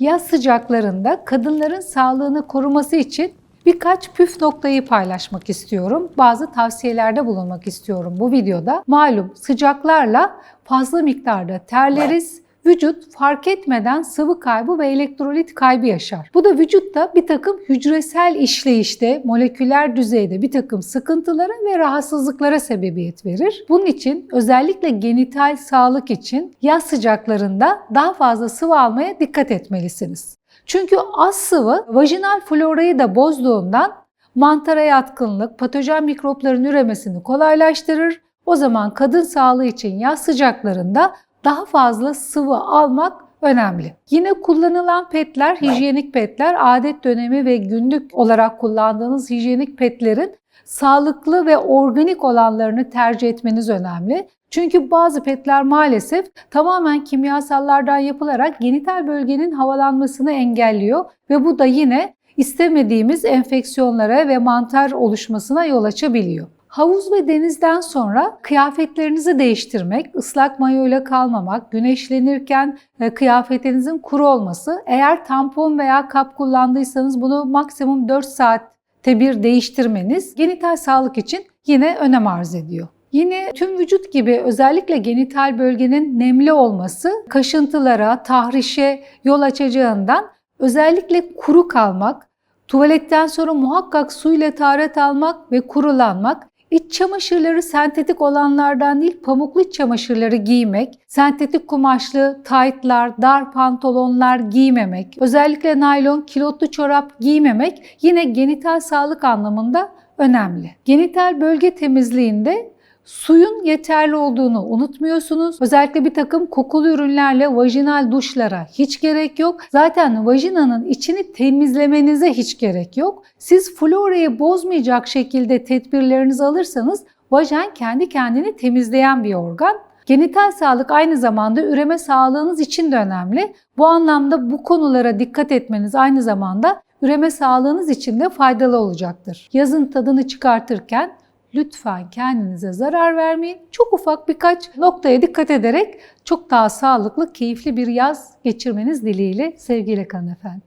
Yaz sıcaklarında kadınların sağlığını koruması için birkaç püf noktayı paylaşmak istiyorum. Bazı tavsiyelerde bulunmak istiyorum bu videoda. Malum sıcaklarla fazla miktarda terleriz. Vücut fark etmeden sıvı kaybı ve elektrolit kaybı yaşar. Bu da vücutta bir takım hücresel işleyişte, moleküler düzeyde bir takım sıkıntılara ve rahatsızlıklara sebebiyet verir. Bunun için özellikle genital sağlık için yaz sıcaklarında daha fazla sıvı almaya dikkat etmelisiniz. Çünkü az sıvı vajinal florayı da bozduğundan mantara yatkınlık, patojen mikropların üremesini kolaylaştırır. O zaman kadın sağlığı için yaz sıcaklarında daha fazla sıvı almak önemli. Yine kullanılan petler, hijyenik petler, adet dönemi ve günlük olarak kullandığınız hijyenik petlerin sağlıklı ve organik olanlarını tercih etmeniz önemli. Çünkü bazı petler maalesef tamamen kimyasallardan yapılarak genital bölgenin havalanmasını engelliyor ve bu da yine istemediğimiz enfeksiyonlara ve mantar oluşmasına yol açabiliyor. Havuz ve denizden sonra kıyafetlerinizi değiştirmek, ıslak mayoyla kalmamak, güneşlenirken e, kıyafetinizin kuru olması, eğer tampon veya kap kullandıysanız bunu maksimum 4 saatte bir değiştirmeniz genital sağlık için yine önem arz ediyor. Yine tüm vücut gibi özellikle genital bölgenin nemli olması kaşıntılara, tahrişe yol açacağından özellikle kuru kalmak, tuvaletten sonra muhakkak suyla taharet almak ve kurulanmak, İç çamaşırları sentetik olanlardan değil pamuklu iç çamaşırları giymek, sentetik kumaşlı taytlar, dar pantolonlar giymemek, özellikle naylon kilotlu çorap giymemek yine genital sağlık anlamında önemli. Genital bölge temizliğinde Suyun yeterli olduğunu unutmuyorsunuz. Özellikle bir takım kokulu ürünlerle vajinal duşlara hiç gerek yok. Zaten vajinanın içini temizlemenize hiç gerek yok. Siz florayı bozmayacak şekilde tedbirlerinizi alırsanız vajen kendi kendini temizleyen bir organ. Genital sağlık aynı zamanda üreme sağlığınız için de önemli. Bu anlamda bu konulara dikkat etmeniz aynı zamanda üreme sağlığınız için de faydalı olacaktır. Yazın tadını çıkartırken lütfen kendinize zarar vermeyin. Çok ufak birkaç noktaya dikkat ederek çok daha sağlıklı, keyifli bir yaz geçirmeniz dileğiyle sevgiyle kalın efendim.